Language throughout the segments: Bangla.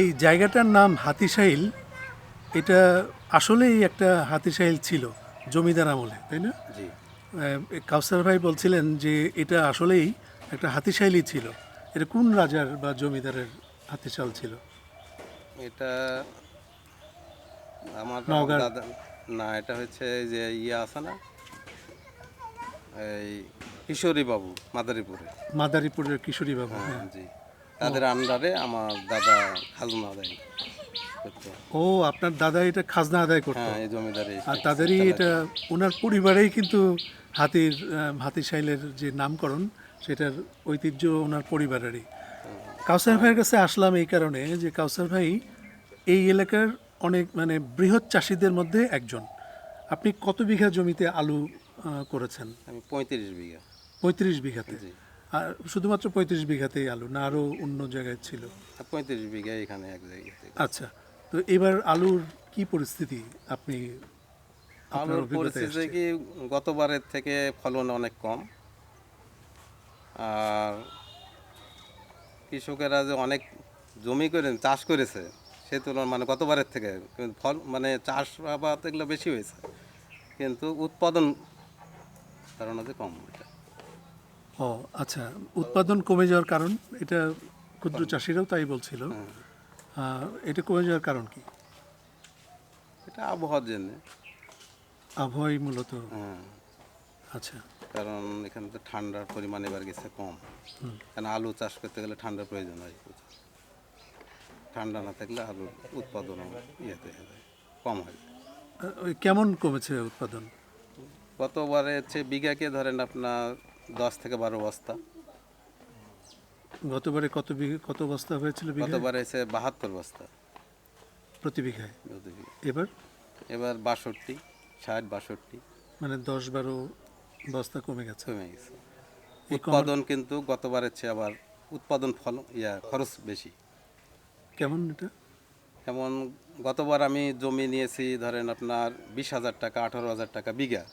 এই জায়গাটার নাম হাতিশাইল এটা আসলেই একটা হাতিশাইল ছিল জমিদার আমলে তাই না? জি। কাউসার ভাই বলছিলেন যে এটা আসলেই একটা হাতিশাইলই ছিল। এটা কোন রাজার বা জমিদারের হাতিশাল ছিল? এটা আমার দাদা না এটা হচ্ছে যে ইয়ে আছে না? এই কিশোরী বাবু মাদারীপুরে মাদারীপুরের কিশোরী বাবু হ্যাঁ। জি। তাদের আন্ডারে আমার দাদা খাজনা দেয় করতো। ও আপনার দাদা এটা খাজনা আদায় করতো? হ্যাঁ এই জমিদারি আর তাদেরই এটা ওনার পরিবারেই কিন্তু হাতির হাতিশাইলের যে নামকরণ সেটার ঐতিহ্য ওনার পরিবারেরই। কাউসার ভাইয়ের কাছে আসলাম এই কারণে যে কাউসার ভাই এই এলাকার অনেক মানে বৃহৎ চাষিদের মধ্যে একজন। আপনি কত বিঘা জমিতে আলু করেছেন? আমি পঁয়ত্রিশ বিঘা। পঁয়ত্রিশ বিঘাতে। আর শুধুমাত্র পঁয়ত্রিশ বিঘাতেই আলু না আরও অন্য জায়গায় ছিল? পঁয়ত্রিশ বিঘা এখানে এক জায়গায় আচ্ছা তো এবার আলুর কি পরিস্থিতি আপনি আলুর পরিস্থিতি কি গতবারের থেকে ফলন অনেক কম। আর কৃষকেরা যে অনেক জমি করে চাষ করেছে সে তুলনায় মানে গতবারের থেকে ফল মানে চাষ আবাদ এগুলো বেশি হয়েছে। কিন্তু উৎপাদন কারণ আছে কম এটা ও আচ্ছা উৎপাদন কমে যাওয়ার কারণ এটা ক্ষুদ্র চাষিরাও তাই বলছিল। হ্যাঁ। এটা কমে যাওয়ার কারণ কি? এটা আবহাওয়ার জন্য। আবহাওয়াই মূলত। হ্যাঁ। আচ্ছা। কারণ এখানে তো ঠান্ডার পরিমাণ এবার গেছে কম। কারণ আলু চাষ করতে গেলে ঠান্ডার প্রয়োজন হয় ঠান্ডা না থাকলে আলুর উৎপাদন ইয়েতে কম হয়। কেমন কমেছে উৎপাদন? গতবারে হচ্ছে বিঘাকে ধরেন আপনার দশ থেকে বারো বস্তা। গতবারে কত বিঘা কত বস্তা হয়েছিল গতবারে হচ্ছে বাহাত্তর বস্তা। প্রতি বিঘায়? প্রতি বিঘা। এবার? এবার বাষট্টি ষাট বাষট্টি। মানে দশ বারো বস্তা কমে গেছে। কমে গেছে। উৎপাদন কিন্তু গতবারের চেয়ে আবার উৎপাদন ফল ইয়া খরচ বেশি। কেমন এটা? যেমন গতবার আমি জমি নিয়েছি ধরেন আপনার বিশ হাজার টাকা আঠারো হাজার টাকা বিঘা।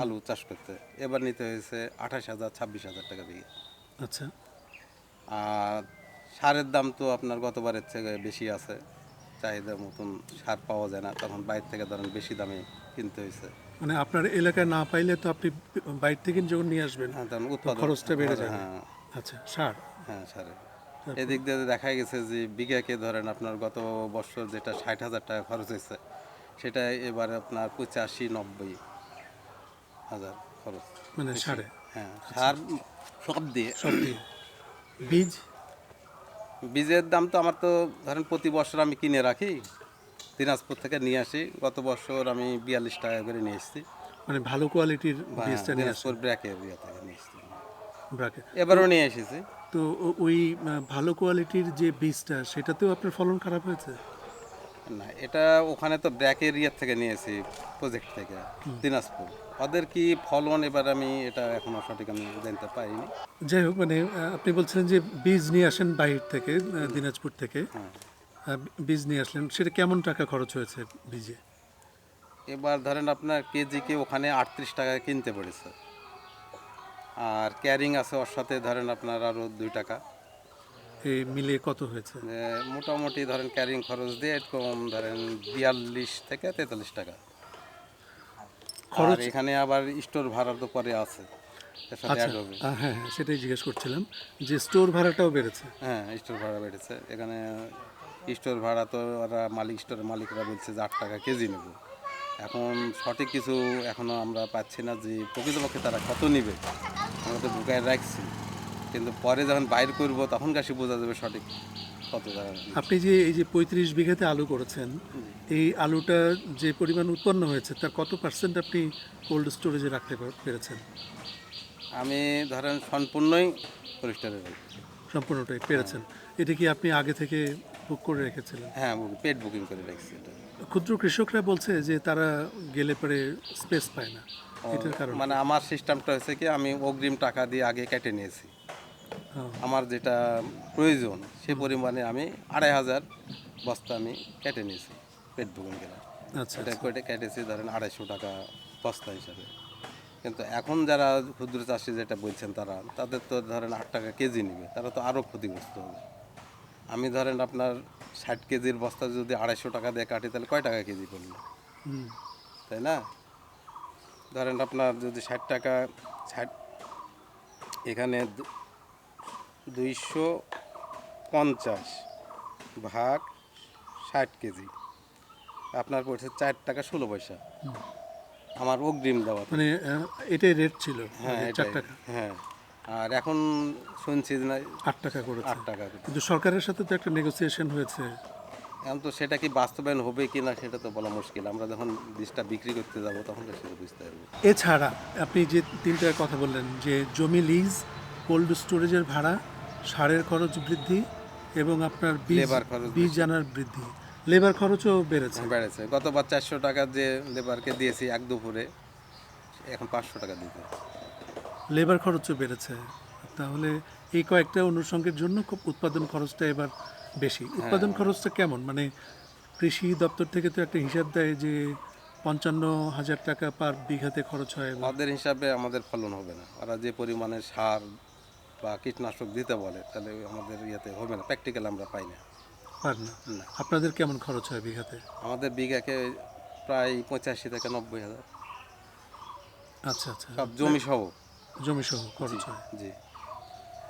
আলু চাষ করতে। এবার নিতে হয়েছে আঠাশ হাজার ছাব্বিশ হাজার টাকা বিঘা। আচ্ছা। আর সারের দাম তো আপনার গতবারের থেকে বেশি আছে। চাহিদা মতন সার পাওয়া যায় না। তখন বাইরে থেকে ধরেন বেশি দামে কিনতে হয়েছে। মানে আপনার এলাকায় না পাইলে তো আপনি বাইরে থেকে যখন নিয়ে আসবেন হ্যাঁ, তখন উৎপাদন খরচটা বেড়ে যাবে। হ্যাঁ। আচ্ছা সার? হ্যাঁ সারে। এদিক দিয়ে দেখা গেছে যে বিঘাকে ধরেন আপনার গত বছর যেটা ষাট হাজার টাকা খরচ হয়েছে সেটা এবারে আপনার পঁচাশি নব্বই। হাজার খরচ। মানে সারে? হ্যাঁ সার সব দিয়ে। সব দিয়ে। বীজ? বীজের দাম তো আমার তো ধরেন প্রতি বছর আমি কিনে রাখি দিনাজপুর থেকে নিয়ে আসি। গত বছর আমি বিয়াল্লিশ টাকা করে নিয়ে এসেছি। মানে ভালো কোয়ালিটির বীজটা নিয়ে দিনাজপুর ব্র্যাকের ইয়ে থেকে নিয়ে এসেছি। ব্রাকে এবারও নিয়ে এসেছি। তো ওই ভালো কোয়ালিটির যে বীজটা সেটাতেও আপনার ফলন খারাপ হয়েছে? না এটা ওখানে তো ব্র্যাকের ইয়ের থেকে নিয়েছি প্রজেক্ট থেকে দিনাজপুর। ওদের কি ফলন এবার আমি এটা এখনও সঠিক আমি জানতে পারিনি। যাই হোক মানে আপনি বলছিলেন যে বীজ নিয়ে আসেন বাইরে থেকে দিনাজপুর থেকে। হ্যাঁ। বীজ নিয়ে আসলেন সেটা কেমন টাকা খরচ হয়েছে বীজে? এবার ধরেন আপনার কেজিকে ওখানে আটত্রিশ টাকায় কিনতে পড়েছে। আর ক্যারিং আছে ওর সাথে ধরেন আপনার আরও দুই টাকা। মিলে কত হয়েছে? মোটামুটি ধরেন ক্যারিং খরচ দিয়ে এরকম ধরেন বিয়াল্লিশ থেকে তেতাল্লিশ টাকা। খরচ এখানে আবার স্টোর ভাড়া তো পরে আছে আচ্ছা হ্যাঁ হ্যাঁ সেটাই জিজ্ঞেস করছিলাম যে স্টোর ভাড়াটাও বেড়েছে? হ্যাঁ স্টোর ভাড়া বেড়েছে। এখানে স্টোর ভাড়া তো ওরা মালিক স্টোরের মালিকরা বলছে যে আট টাকা কেজি নেব। এখন সঠিক কিছু এখনও আমরা পাচ্ছি না যে প্রকৃতপক্ষে তারা কত নিবে আমরা তো ঢুকায় রাখছি। কিন্তু পরে যখন বাইর করব তখন কাছে বোঝা যাবে সঠিক কত আপনি যে এই যে পঁয়ত্রিশ বিঘাতে আলু করেছেন এই আলুটা যে পরিমাণ উৎপন্ন হয়েছে তার কত পার্সেন্ট আপনি কোল্ড স্টোরেজে রাখতে পেরেছেন? আমি ধরেন সম্পূর্ণই পরিষ্কার সম্পূর্ণটাই পেরেছেন। এটা কি আপনি আগে থেকে বুক করে রেখেছিলেন? হ্যাঁ পেট বুকিং করে রেখেছি এটা। ক্ষুদ্র কৃষকরা বলছে যে তারা গেলে পরে স্পেস পায় না। এটার কারণ মানে আমার সিস্টেমটা হয়েছে কি আমি অগ্রিম টাকা দিয়ে আগে কেটে নিয়েছি। হ্যাঁ। আমার যেটা প্রয়োজন সে পরিমাণে আমি আড়াই হাজার বস্তা আমি কেটে নিয়েছি পেট আচ্ছা সেটা কেটে কেটেছি? ধরেন আড়াইশো টাকা বস্তা হিসাবে। কিন্তু এখন যারা ক্ষুদ্র চাষি যেটা বলছেন তারা তাদের তো ধরেন আট টাকা কেজি নেবে তারা তো আরও ক্ষতিগ্রস্ত হবে। আমি ধরেন আপনার ষাট কেজির বস্তা যদি আড়াইশো টাকা দিয়ে কাটি তাহলে কয় টাকা কেজি পড়ল? তাই না? ধরেন আপনার যদি ষাট টাকা ষাট এখানে দুইশো পঞ্চাশ ভাগ ষাট কেজি। আপনার পড়ছে চার টাকা ষোলো পয়সা। আমার অগ্রিম দেওয়া। মানে এটাই রেট ছিল হ্যাঁ মানে টাকা। হ্যাঁ আর এখন শুনছি যে না আট টাকা করে আট টাকা। কিন্তু সরকারের সাথে তো একটা নেগোসিয়েশন হয়েছে। এখন তো সেটা কি বাস্তবায়ন হবে কি না সেটা তো বলা মুশকিল। আমরা যখন বীজটা বিক্রি করতে যাব তখন তো সেটা বুঝতে পারব এছাড়া আপনি যে তিনটা কথা বললেন যে জমি লিজ কোল্ড স্টোরেজের ভাড়া সারের খরচ বৃদ্ধি এবং আপনার বীজ বীজ আনার বৃদ্ধি। লেবার খরচও বেড়েছে। বেড়েছে। গতবার চারশো টাকা যে লেবারকে দিয়েছি এক দুপুরে এখন পাঁচশো টাকা দিতে। লেবার খরচও বেড়েছে। তাহলে এই কয়েকটা অনুষঙ্গের জন্য খুব উৎপাদন খরচটা এবার বেশি। হ্যাঁ। উৎপাদন খরচটা কেমন? মানে কৃষি দপ্তর থেকে তো একটা হিসাব দেয় যে পঞ্চান্ন হাজার টাকা পার বিঘাতে খরচ হয়। আমাদের হিসাবে আমাদের ফলন হবে না। ওরা যে পরিমাণে সার বা কীটনাশক দিতে বলে তাহলে আমাদের ইয়েতে হবে না প্র্যাকটিক্যাল আমরা পাই না। পার না? না। আপনাদের কেমন খরচ হয় বিঘাতে? আমাদের বিঘাকে প্রায় পঁচাশি থেকে নব্বই হাজার। আচ্ছা আচ্ছা। সব জমি সহ জমি সহ খরচ হয়? জি।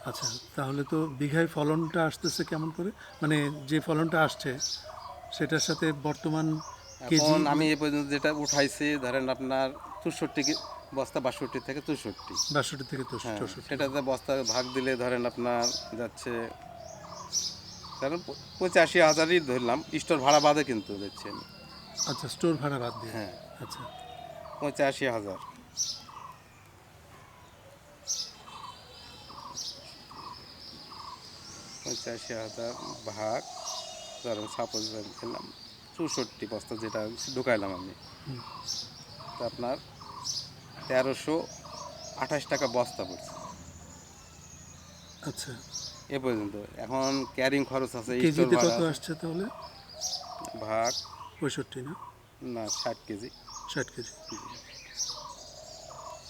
আচ্ছা তাহলে তো বিঘায় ফলনটা আসতেছে কেমন করে? মানে যে ফলনটা আসছে সেটার সাথে বর্তমান এখন আমি এ পর্যন্ত যেটা উঠাইছি ধরেন আপনার চৌষট্টি কি- বস্তা বাষট্টি থেকে চৌষট্টি। বাষট্টি থেকে হ্যাঁ চৌষট্টি। সেটাতে বস্তা ভাগ দিলে ধরেন আপনার যাচ্ছে ধরেন পঁচাশি হাজারই ধরলাম স্টোর ভাড়া বাদে কিন্তু দিচ্ছি আমি। আচ্ছা স্টোর ভাড়া বাদ দিয়ে? হ্যাঁ। আচ্ছা। পঁচাশি হাজার। পঁচাশি হাজার ভাগ ধরেন সাপোজ খেলাম চৌষট্টি বস্তা যেটা ঢুকাইলাম আমি। আপনার তেরোশো আঠাশ টাকা বস্তা পড়ছে। আচ্ছা। এ পর্যন্ত। এখন ক্যারিং খরচ আছে কেজিতে কত আসছে তাহলে? ভাগ পঁয়ষট্টি না? না ষাট কেজি। ষাট কেজি।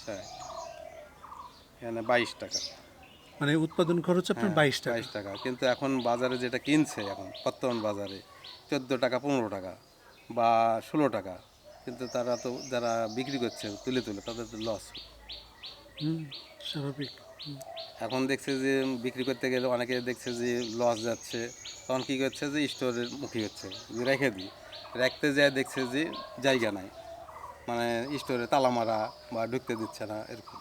ষাট। এখানে বাইশ টাকা। মানে উৎপাদন খরচ আপনার বাইশ টাকা। বাইশ টাকা। কিন্তু এখন বাজারে যেটা কিনছে এখন বর্তমান বাজারে চোদ্দ টাকা পনেরো টাকা বা ষোলো টাকা। কিন্তু তারা তো যারা বিক্রি করছে তুলে তুলে তাদের তো লস স্বাভাবিক। এখন দেখছে যে বিক্রি করতে গেলে অনেকে দেখছে যে লস যাচ্ছে তখন কী করছে যে স্টোরের মুখী হচ্ছে যে রেখে দিই। রাখতে যায় দেখছে যে জায়গা নাই। মানে স্টোরে তালা মারা বা ঢুকতে দিচ্ছে না এরকম।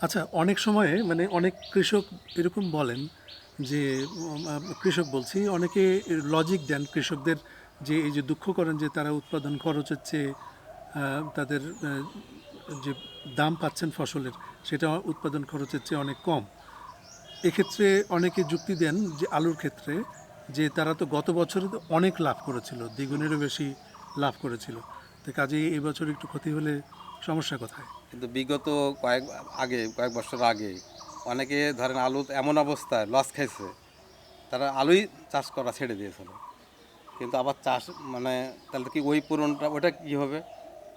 আচ্ছা অনেক সময়ে মানে অনেক কৃষক এরকম বলেন যে কৃষক বলছি অনেকে লজিক দেন কৃষকদের যে এই যে দুঃখ করেন যে তারা উৎপাদন খরচ আহ, তাদের যে দাম পাচ্ছেন ফসলের, সেটা উৎপাদন খরচের চেয়ে অনেক কম। এক্ষেত্রে অনেকে যুক্তি দেন যে আলুর ক্ষেত্রে যে তারা তো গত বছরে তো অনেক লাভ করেছিল, দ্বিগুণেরও বেশি লাভ করেছিল। তো কাজেই এই বছর একটু ক্ষতি হলে সমস্যা কোথায়? কিন্তু বিগত কয়েক, আগে, কয়েক বছর আগে অনেকে ধরেন আলু এমন অবস্থায় লস খাইছে, তারা আলুই চাষ করা ছেড়ে দিয়েছিল। কিন্তু আবার চাষ মানে তাহলে কি ওই পূরণটা, ওটা কি হবে?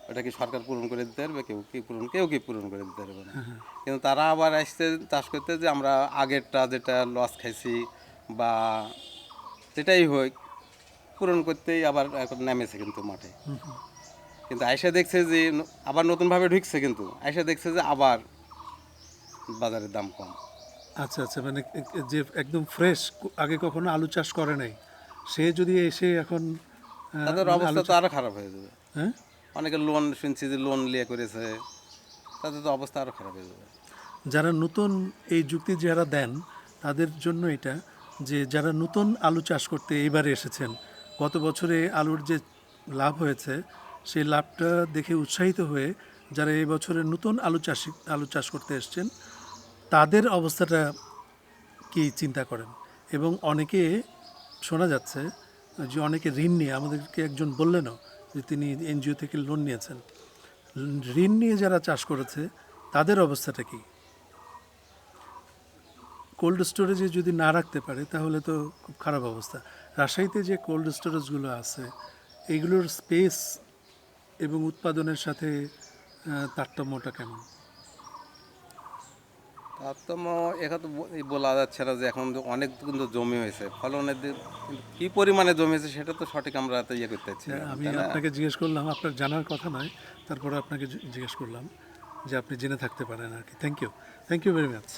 ওটা কি সরকার পূরণ করে দিতে পারবে? কেউ কি পূরণ কেউ কি পূরণ করে দিতে পারবে না। কিন্তু তারা আবার আসছে চাষ করতে যে আমরা আগেরটা যেটা লস খাইছি বা যেটাই হোক পূরণ করতেই আবার এখন নেমেছে কিন্তু মাঠে। কিন্তু আয়সা দেখছে যে আবার নতুনভাবে ঢুকছে কিন্তু। আয়সা দেখছে যে আবার বাজারের দাম কম। আচ্ছা আচ্ছা মানে যে একদম ফ্রেশ আগে কখনো আলু চাষ করে নাই সে যদি এসে এখন তাদের মানে অবস্থা তো আরও খারাপ হয়ে যাবে। হ্যাঁ? অনেকে লোন শুনছি যে লোন নিয়ে করেছে, তাদের তো অবস্থা আরও খারাপ হয়ে যাবে। যারা নতুন এই যুক্তি যারা দেন, তাদের জন্য এটা যে যারা নতুন আলু চাষ করতে এবারে এসেছেন, গত বছরে আলুর যে লাভ হয়েছে, সেই লাভটা দেখে উৎসাহিত হয়ে যারা এই বছরে নতুন আলু চাষি, আলু চাষ করতে এসছেন, তাদের অবস্থাটা কি চিন্তা করেন? এবং অনেকে শোনা যাচ্ছে যে অনেকে ঋণ নিয়ে, আমাদেরকে একজন বললেনও যে তিনি এনজিও থেকে লোন নিয়েছেন। ঋণ নিয়ে যারা চাষ করেছে, তাদের অবস্থাটা কি? কোল্ড স্টোরেজে যদি না রাখতে পারে, তাহলে তো খুব খারাপ অবস্থা। রাজশাহীতে যে কোল্ড স্টোরেজগুলো আছে, এগুলোর স্পেস এবং উৎপাদনের সাথে তারতম্যটা কেমন? তার তো ম- তো বলা যাচ্ছে না যে এখন অনেক কিন্তু জমি হয়েছে। ফলনের কি পরিমাণে জমি হয়েছে সেটা তো সঠিক আমরা তো ইয়ে করতে চাই আমি আপনাকে জিজ্ঞেস করলাম আপনার জানার কথা নয় তারপরে আপনাকে জিজ্ঞেস করলাম যে আপনি জেনে থাকতে পারেন আর কি। Thank you thank you very much